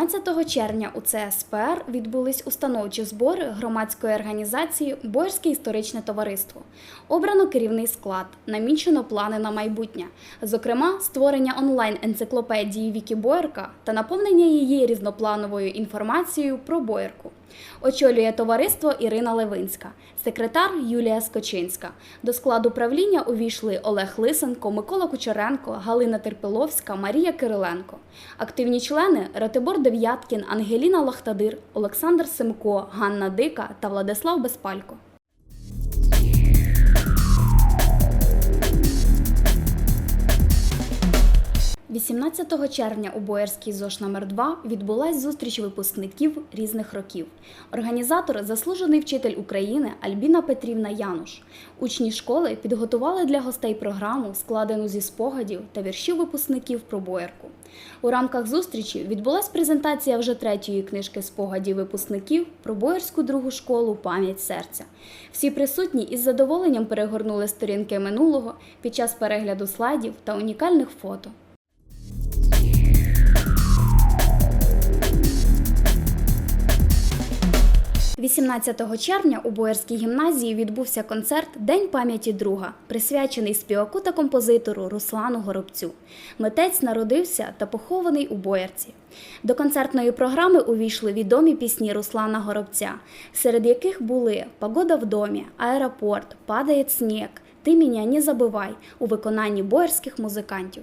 17 червня у ЦСПР відбулись установчі збори громадської організації Боярське історичне товариство. Обрано керівний склад, намічено плани на майбутнє, зокрема, створення онлайн-енциклопедії Вікі Боярка та наповнення її різноплановою інформацією про Боярку. Очолює товариство Ірина Левинська, секретар Юлія Скочинська. До складу правління увійшли Олег Лисенко, Микола Кучеренко, Галина Терпиловська, Марія Кириленко. Активні члени Ратибор Дев'яткін, Ангеліна Лахтадир, Олександр Семко, Ганна Дика та Владислав Безпалько. – 18 червня у Боярській ЗОШ номер 2 відбулась зустріч випускників різних років. Організатор – заслужений вчитель України Альбіна Петрівна Януш. Учні школи підготували для гостей програму, складену зі спогадів та віршів випускників про Боярку. У рамках зустрічі відбулась презентація вже третьої книжки спогадів випускників про Боярську другу школу Пам'ять серця. Всі присутні із задоволенням перегорнули сторінки минулого під час перегляду слайдів та унікальних фото. 18 червня у Боярській гімназії відбувся концерт День пам'яті друга, присвячений співаку та композитору Руслану Горобцю. Митець народився та похований у Боярці. До концертної програми увійшли відомі пісні Руслана Горобця, серед яких були Погода в домі, Аеропорт, Падає сніг, Ти мене не забивай у виконанні боярських музикантів.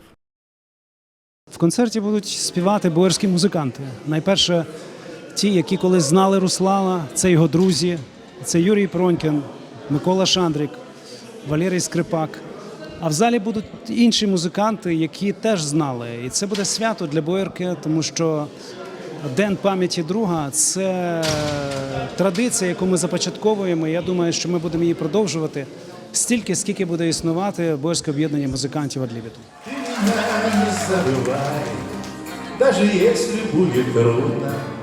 В концерті будуть співати боярські музиканти. Найперше, ті, які колись знали Руслана, це його друзі, це Юрій Пронькін, Микола Шандрик, Валерій Скрипак. А в залі будуть інші музиканти, які теж знали. І це буде свято для боярки, тому що День пам'яті друга це традиція, яку ми започатковуємо. Я думаю, що ми будемо її продовжувати стільки, скільки буде існувати Боярське об'єднання музикантів забывай, даже если будет трудно.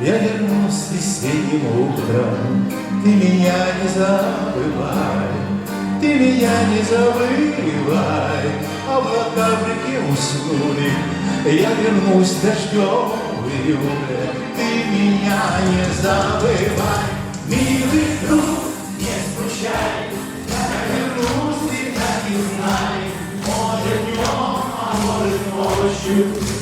Я вернусь весенним утром, ты меня не забывай, ты меня не забывай. Облака в реке уснули, я вернусь дождем в июле, ты меня не забывай, милый друг, не скучай, я вернусь, ты так и знай. Может днем, а может ночью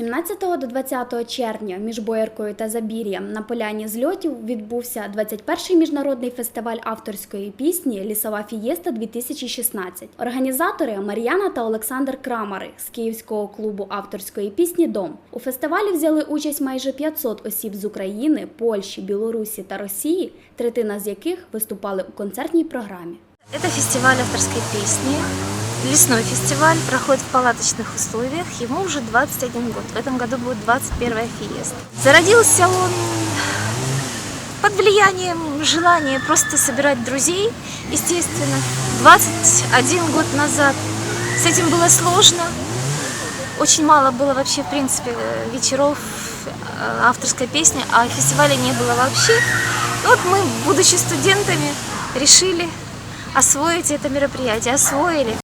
17 до 20 червня між Бояркою та Забір'ям на поляні зльотів відбувся 21-й міжнародний фестиваль авторської пісні Лісова фієста 2016. Організатори Мар'яна та Олександр Крамари з Київського клубу авторської пісні Дом. У фестивалі взяли участь майже 500 осіб з України, Польщі, Білорусі та Росії, третина з яких виступали у концертній програмі. Это фестиваль авторской песни. Лесной фестиваль проходит в палаточных условиях. Ему уже 21 год. В этом году будет 21 фиест. Зародился он под влиянием желания просто собирать друзей, естественно. 21 год назад с этим было сложно. Очень мало было вообще, в принципе, вечеров э, авторской песни, а фестиваля не было вообще. Вот мы, будучи студентами, решили освоить это мероприятие. Освоили.